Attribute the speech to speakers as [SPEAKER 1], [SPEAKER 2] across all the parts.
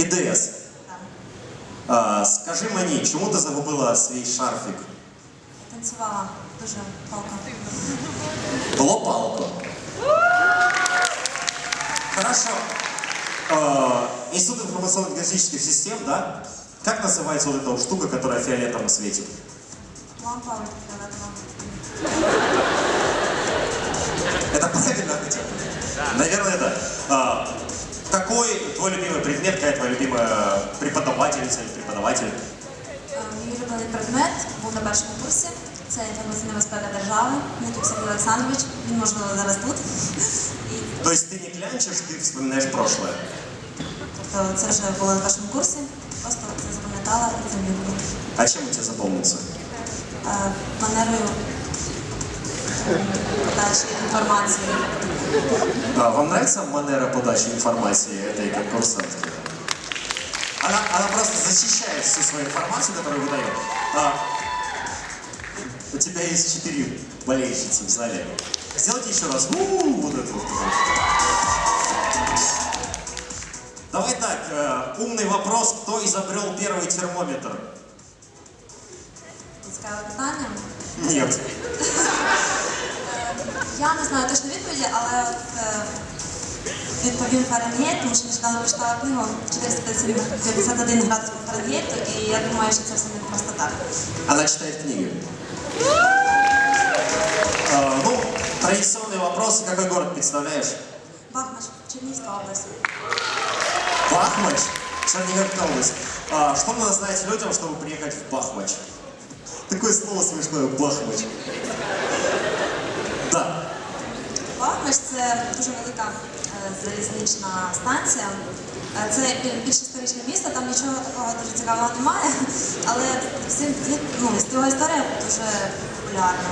[SPEAKER 1] ІДС.
[SPEAKER 2] Так.
[SPEAKER 1] А, скажи мені, чому ти загубила свій шарфік?
[SPEAKER 2] Танцювала дуже палко.
[SPEAKER 1] Было палку. Хорошо. Э, Институт информационно-географических систем, да? Как называется вот эта вот штука, которая фиолетовым светит?
[SPEAKER 2] Лампа фіолетова.
[SPEAKER 1] Это правильно хотя бы? Наверное, да. А, какой твой любимый предмет, какая твоя любимая преподавательница или преподаватель?
[SPEAKER 2] Е, Мій улюблений предмет був на першому курсі. Це інформаційна безпека держави. Нетюк Сергій Олександрович. Він можливо зараз тут. І
[SPEAKER 1] То есть ты не клянчишь, ты вспоминаешь прошлое.
[SPEAKER 2] тобто це вже було на першому курсі. Просто це запам'ятала і це мій улюблений.
[SPEAKER 1] А чем он тебе запомнился?
[SPEAKER 2] Е, Манерою подачі інформації.
[SPEAKER 1] А, вам нравится манера подачи информации этой конкурсантки? Она, она просто защищает всю свою информацию, которую выдает. А, у тебя есть четыре болельщицы в зале. Сделайте еще раз. У-у-у, вот это вот. Давай так, э, умный вопрос. Кто изобрел первый термометр?
[SPEAKER 2] Цікаве питання.
[SPEAKER 1] Нет.
[SPEAKER 2] Я не знаю точно відповіді, але от, е, відповім Фаренгейт, тому що нещодавно прочитала книгу 451 градус по Фаренгейту, і я думаю, що це все не просто так.
[SPEAKER 1] Она читает книги. Э, ну, традиционный вопрос. Какой город представляешь?
[SPEAKER 2] Бахмач, Чернігівська область.
[SPEAKER 1] Бахмач? Черниговская область. А, что надо знать людям, чтобы приехать в Бахмач? Такое слово смешное, Бахмач.
[SPEAKER 2] Бахмач це дуже велика е, залізнична станція. Е, Це більш історичне місто, там нічого такого дуже цікавого немає, але всім ну, його історія дуже популярна.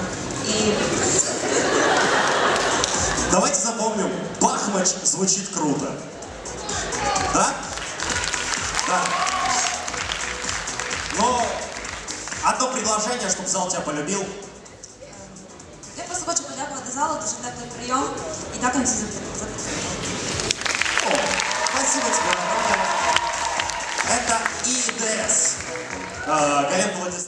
[SPEAKER 2] І
[SPEAKER 1] Давайте запомним, Бахмач звучит круто. Да? Да. Но одно предложение, чтобы зал тебя полюбил.
[SPEAKER 2] я просто хочу подякувати залу, дуже теплий прийом і дякую всім за підтримку.
[SPEAKER 1] О, спасибо тебе огромное. Это ИДС. Э, Гален Владислав.